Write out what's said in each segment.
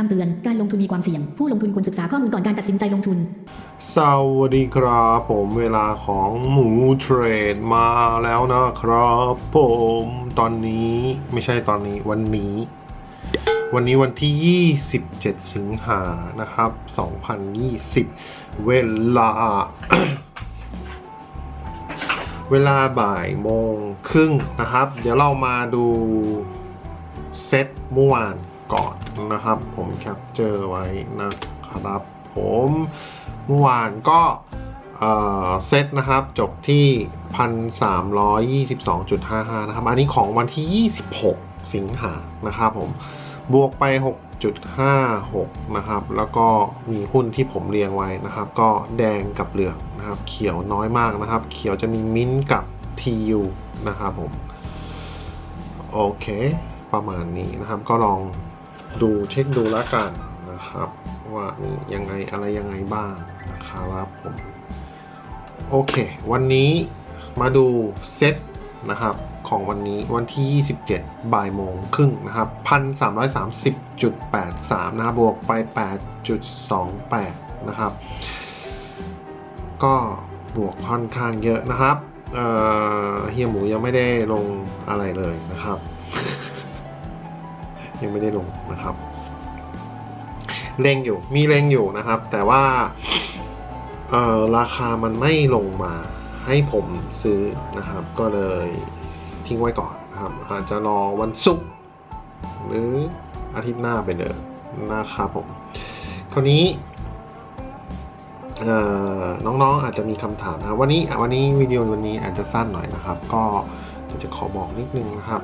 คำเตือน การลงทุนมีความเสี่ยง ผู้ลงทุนควรศึกษาข้อมูลก่อนการตัดสินใจลงทุน สวัสดีครับผมเวลาของหมูเทรดมาแล้วนะครับผมตอนนี้ไม่ใช่ตอนนี้วันนี้ วันนี้วันที่ 27 สิงหานะครับ 2020 เวลา เวลาบ่ายโมงครึ่งนะครับ เดี๋ยวเรามาดูเซตเมื่อวานก่อน นะครับ ผมแคปเจอไว้นะครับผมเมื่อวานก็เซตนะครับ จบที่ 1,322.55 นะครับ อันนี้ของวันที่ 26 สิงหานะครับผมบวกไป 6.56 นะครับ แล้วก็มีหุ้นที่ผมเรียงไว้นะครับ ก็แดงกับเหลืองนะครับ เขียวน้อยมากนะครับ เขียวจะมีมิ้นท์กับ TU นะครับผม โอเค ประมาณนี้นะครับ ก็ลอง ดูเช็คดูแล้วกันนะครับ ว่ามียังไงอะไรยังไงบ้างนะครับผมโอเค วันนี้มาดูเซตนะครับของวันนี้วันที่ 27 บ่ายโมงครึ่งนะครับ 1,330.83 นะครับ บวกไป 8.28 นะครับ ก็บวกค่อนข้างเยอะนะครับเอ่อเฮียหมูยังไม่ได้ลงอะไรเลยนะครับ ยังไม่ได้ลงนะครับเล็งอยู่มีเล็งอยู่นะครับ แต่ว่าราคามันไม่ลงมาให้ผมซื้อนะครับ ก็เลยทิ้งไว้ก่อนนะครับ อาจจะรอวันศุกร์หรืออาทิตย์หน้าไปเลยนะครับผมคราวนี้น้องๆอาจจะมีคำถามนะครับวันนี้วันนี้วิดีโอวันนี้อาจจะสั้นหน่อยนะครับ ก็จะขอบอกนิดนึงนะครับ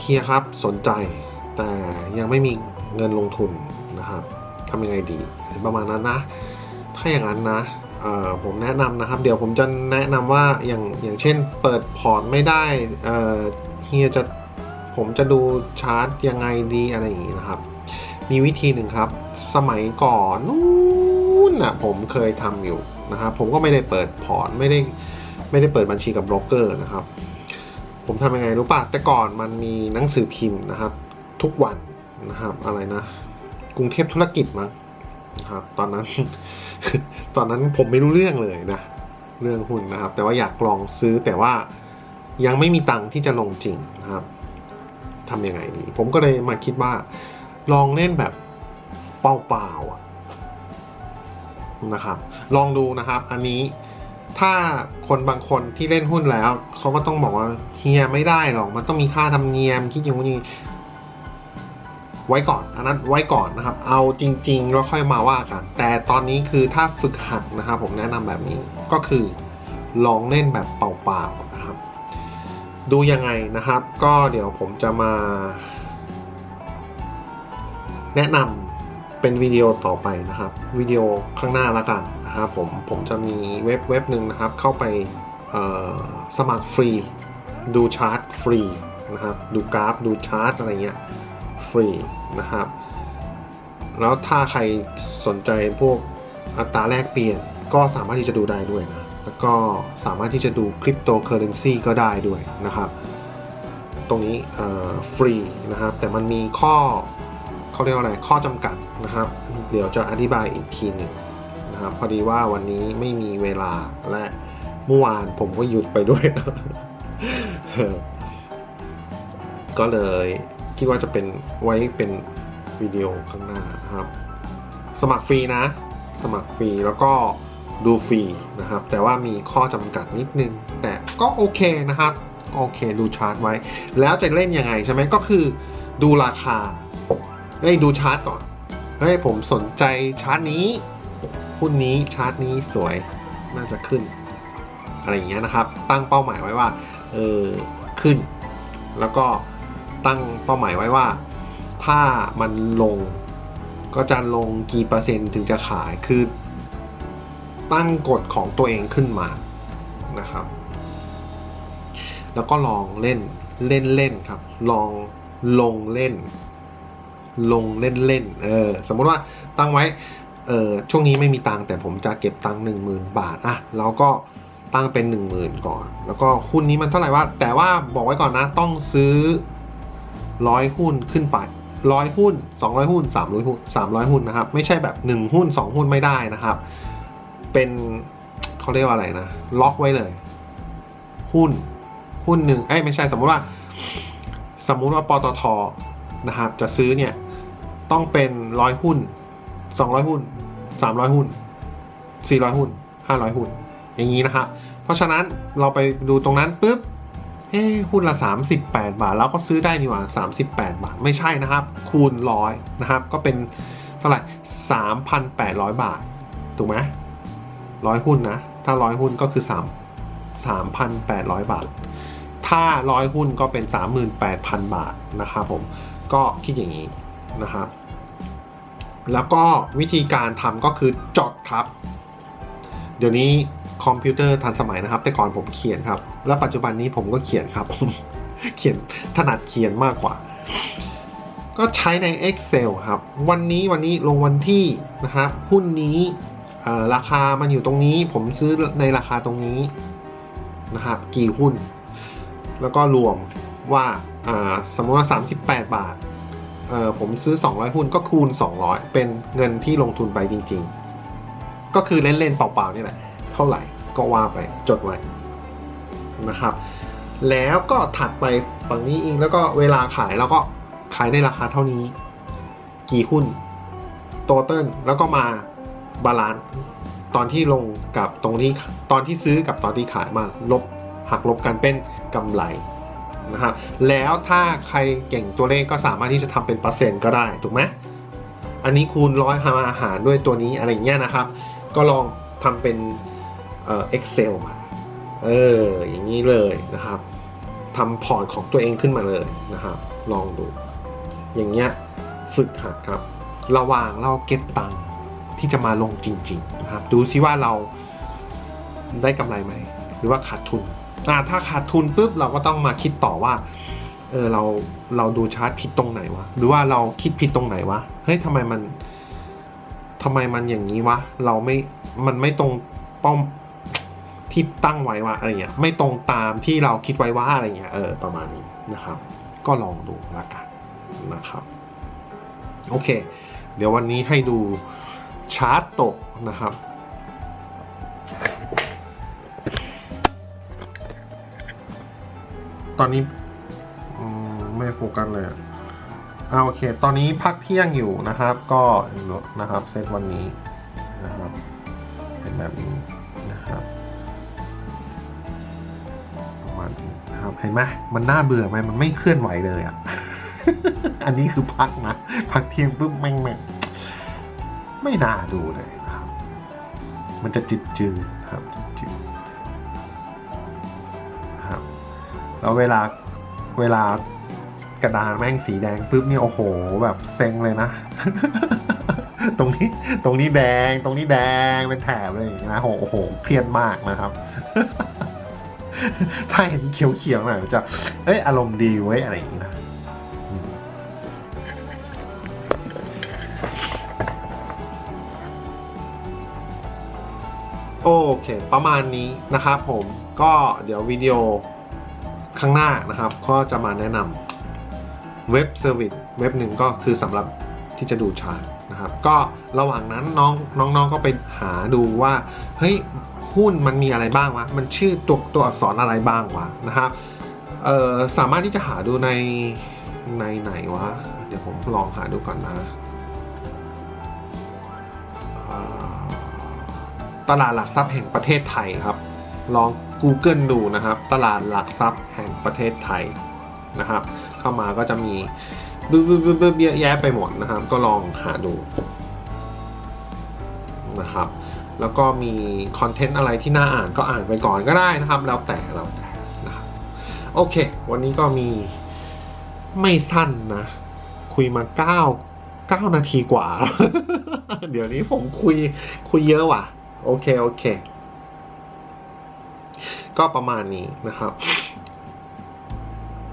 เฮียครับสนใจ แต่ยังไม่มีเงินลงทุนนะครับทำยังไงดีประมาณนั้นนะ ถ้าอย่างนั้นนะผมแนะนำนะครับ เดี๋ยวผมจะแนะนำว่าอย่างอย่างเช่นเปิดพอร์ตไม่ได้เอ่อเฮียจะผมจะดูชาร์ตยังไงดีอะไรอย่างนี้นะครับ มีวิธีหนึ่งครับ สมัยก่อนนู้นนะผมเคยทำอยู่นะครับ ผมก็ไม่ได้เปิดพอร์ตไม่ได้ไม่ได้เปิดบัญชีกับโบรกเกอร์นะครับ ผมทำยังไงรู้ป่ะแต่ก่อนมันมีหนังสือพิมพ์นะครับ ทุกวันนะครับ อะไรนะ กรุงเทพธุรกิจมั้งนะครับ ตอนนั้น ตอนนั้นผมไม่รู้เรื่องเลยนะ เรื่องหุ้นนะครับ แต่ว่าอยากลองซื้อแต่ว่ายังไม่มีตังค์ที่จะลงจริงนะครับทำยังไงดี ผมก็เลยมาคิดว่า ลองเล่นแบบเปล่าๆอะนะครับ ลองดูนะครับ อันนี้ถ้าคนบางคนที่เล่นหุ้นแล้ว เขาก็ต้องบอกว่าเฮียไม่ได้หรอก มันต้องมีค่าธรรมเนียมคิดอย่างนี้ ไว้ก่อน อันนั้นไว้ก่อนนะครับ เอาจริง ๆ แล้วค่อยมาว่ากัน แต่ตอนนี้คือถ้าฝึกหัดนะครับ ผมแนะนำแบบนี้ก็คือลองเล่นแบบเปล่าๆนะครับ ดูยังไงนะครับ ก็เดี๋ยวผมจะมา แนะนำเป็นวิดีโอต่อไปนะครับวิดีโอข้างหน้าละกันนะครับผมผมจะมีเว็บเว็บหนึ่งนะครับ เข้าไปสมัครฟรี ดูชาร์ตฟรีนะครับ ดูกราฟ ดูชาร์ตอะไรเงี้ย ฟรีนะครับ แล้วถ้าใครสนใจพวกอัตราแลกเปลี่ยนก็สามารถที่จะดูได้ด้วยนะ แล้วก็สามารถที่จะดูคริปโตเคอเรนซีก็ได้ด้วยนะครับ ตรงนี้ฟรีนะครับ แต่มันมีข้อเขาเรียกว่าอะไร ข้อจำกัดนะครับ เดี๋ยวจะอธิบายอีกทีหนึ่งนะครับ พอดีว่าวันนี้ไม่มีเวลาและเมื่อวานผมก็หยุดไปด้วยนะก็เลย คิดว่าจะเป็นไว้เป็นวิดีโอข้างหน้านะครับ สมัครฟรีนะ สมัครฟรีแล้วก็ดูฟรีนะครับ แต่ว่ามีข้อจำกัดนิดนึง แต่ก็โอเคนะครับโอเคดูชาร์ตไว้ แล้วจะเล่นยังไงใช่ไหมก็คือดูราคาเฮ้ยดูชาร์ตก่อนเฮ้ยผมสนใจชาร์ตนี้หุ้นนี้ชาร์ตนี้สวยน่าจะขึ้น อะไรอย่างเงี้ยนะครับ ตั้งเป้าหมายไว้ว่าเออขึ้น แล้วก็ ตั้งเป้าหมายไว้ว่า ถ้ามันลงก็จะลงกี่เปอร์เซ็นต์ถึงจะขายคือ ตั้งกฎของตัวเองขึ้นมานะครับ แล้วก็ลองเล่นเล่นเล่นครับ ลองลงเล่น ลงเล่นเล่นเออสมมติว่าตั้งไว้เออช่วงนี้ไม่มีตังแต่ผมจะเก็บตังหนึ่งหมื่นบาทอะเราก็ตั้งเป็นหนึ่งหมื่นก่อน แล้วก็หุ้นนี้มันเท่าไหร่ว่า แต่ว่าบอกไว้ก่อนนะ ต้องซื้อ ร้อยหุ้นขึ้นไปร้อยหุ้นสองร้อยหุ้นสามร้อยหุ้นสามร้อยหุ้นนะครับ ไม่ใช่แบบหนึ่งหุ้นสองหุ้นไม่ได้นะครับ เป็นเขาเรียกว่าอะไรนะ ล็อกไว้เลย หุ้น หุ้นหนึ่งเอ้ยไม่ใช่สมมุติว่า สมมุติว่าปตทนะครับ จะซื้อเนี่ย ต้องเป็นร้อยหุ้นสองร้อยหุ้นสามร้อยหุ้นสี่ร้อยหุ้นห้าร้อยหุ้น อย่างนี้นะครับ เพราะฉะนั้นเราไปดูตรงนั้นปุ๊บ เอ้หุ้นละ 38 บาท แล้วก็ซื้อได้นี่หว่า38 บาท ไม่ใช่นะครับ คูณร้อยนะครับ ก็เป็นเท่าไหร่ 3,800 บาท ถูกไหมร้อยหุ้นนะ ถ้าร้อยหุ้นก็คือ 3 3,800 บาท ถ้าร้อยหุ้นก็เป็น 38,000 บาทนะครับผม ก็คิดอย่างนี้นะครับ แล้วก็วิธีการทำก็คือจดครับ เดี๋ยวนี้ คอมพิวเตอร์ทันสมัยนะครับ แต่ก่อนผมเขียนครับ แล้วปัจจุบันนี้ผมก็เขียนครับ เขียนถนัดเขียนมากกว่า ก็ใช้ใน Excel ครับ วันนี้วันนี้ลงวันที่นะครับหุ้นนี้ราคามันอยู่ตรงนี้ ผมซื้อในราคาตรงนี้นะครับกี่หุ้น แล้วก็รวมว่าสมมติว่า 38 บาทผมซื้อ 200 หุ้นก็คูณ 200 เป็นเงินที่ลงทุนไปจริง ๆ ก็คือเล่นๆเปล่าๆนี่แหละ ท่าไหร่ก็ว่าไปจดไว้นะครับ แล้วก็ถัดไปฝั่งนี้อีกแล้วก็เวลาขายแล้วก็ขายในราคาเท่านี้ กี่หุ้นโตเติลแล้วก็มาบาลานซ์ตอนที่ลงกับตรงที่ตอนที่ซื้อกับตอนที่ขายมาลบหักลบกันเป็นกำไรนะครับแล้วถ้าใครเก่งตัวเลขก็สามารถที่จะทำเป็นเปอร์เซ็นต์ก็ได้ถูกไหมอันนี้คูณร้อยหาอาหารด้วยตัวนี้อะไรเงี้ยนะครับ ก็ลองทำเป็น เอ่อ Excel มาเอออย่างนี้เลยนะครับทำพอร์ตของตัวเองขึ้นมาเลยนะครับ ลองดู อย่างเงี้ยฝึกหัดครับ ระหว่างเราเก็บตังค์ที่จะมาลงจริง ๆ นะครับ ดูซิว่าเราได้กำไรไหม หรือว่าขาดทุนอ่าถ้าขาดทุนปุ๊บเราก็ต้องมาคิดต่อว่าเออเราเราดูชาร์ตผิดตรงไหนวะ หรือว่าเราคิดผิดตรงไหนวะเฮ้ยทำไมมันทำไมมันอย่างนี้วะ เราไม่มันไม่ตรงเป้อม ที่ตั้งไว้ว่าอะไรเงี้ยไม่ตรงตามที่เราคิดไว้ว่าอะไรเงี้ยเออประมาณนี้นะครับ ก็ลองดูละกันนะครับโอเค เดี๋ยววันนี้ให้ดูชาร์ตตกนะครับตอนนี้ไม่โฟกัสเลยอะอ่าโอเค ตอนนี้พักเที่ยงอยู่นะครับ ก็นะครับเซตวันนี้นะครับเป็นแบบนี้ ห็นไหมมันน่าเบื่อไหมมันไม่เคลื่อนไหวเลยอะ อันนี้คือพักนะ พักเที่ยงปุ๊บแม่งแม่งไม่น่าดูเลยนะครับ มันจะจืดจืดนะครับจืดๆนะครับแล้วเวลาเวลากระดานแม่งสีแดงปุ๊บนี่โอ้โห แบบเซ็งเลยนะ ตรงนี้ตรงนี้แดง ตรงนี้แดงเป็นแถบเลยอย่างนี้นะโอ้โหเครียดมากนะครับ ถ้าเห็นเขียวๆหน่อยจะเอ้ยอารมณ์ดีไว้ยอะไรอย่างนี้นะโอเค ประมาณนี้นะครับผมก็เดี๋ยววิดีโอข้างหน้านะครับ ก็จะมาแนะนำเว็บเซอร์วิสเว็บหนึ่งก็คือสำหรับที่จะดูชาร์ตนะครับ ก็ระหว่างนั้นน้องน้องๆก็ไปหาดูว่า เฮ้ย หุ้นมันมีอะไรบ้างวะ มันชื่อตัวตัวอักษรอะไรบ้างวะนะครับเอ่อสามารถที่จะหาดูในในไหนวะ เดี๋ยวผมลองหาดูก่อนนะตลาดหลักทรัพย์แห่งประเทศไทยครับ ลอง Google ดูนะครับ ตลาดหลักทรัพย์แห่งประเทศไทยนะครับ เข้ามาก็จะมีบึ้บบึ้บบึ้บบึ้บเยอะแยะไปหมดนะครับ ก็ลองหาดูนะครับ แล้วก็มีคอนเทนต์อะไรที่น่าอ่านก็อ่านไปก่อนก็ได้นะครับ แล้วแต่แล้วแต่นะครับโอเค วันนี้ก็มีไม่สั้นนะ คุยมาเก้าเก้านาทีกว่า เดี๋ยวนี้ผมคุยคุยเยอะว่ะ โอเค โอเค ก็ประมาณนี้นะครับ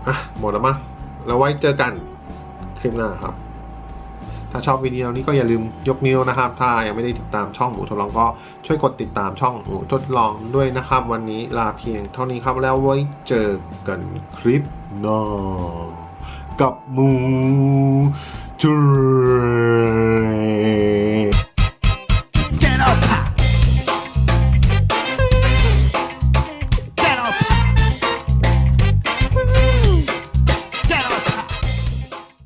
อะหมดแล้วมั้งแล้วไว้เจอกันคลิปหน้าครับ ถ้าชอบวิดีโอนี้ก็อย่าลืมยกนิ้วนะครับ ถ้ายังไม่ได้ติดตามช่องหมูทดลองก็ช่วยกดติดตามช่องหมูทดลองด้วยนะครับ วันนี้ลาเพียงเท่านี้ครับแล้วไว้เจอกันคลิปหน้ากับหมูทด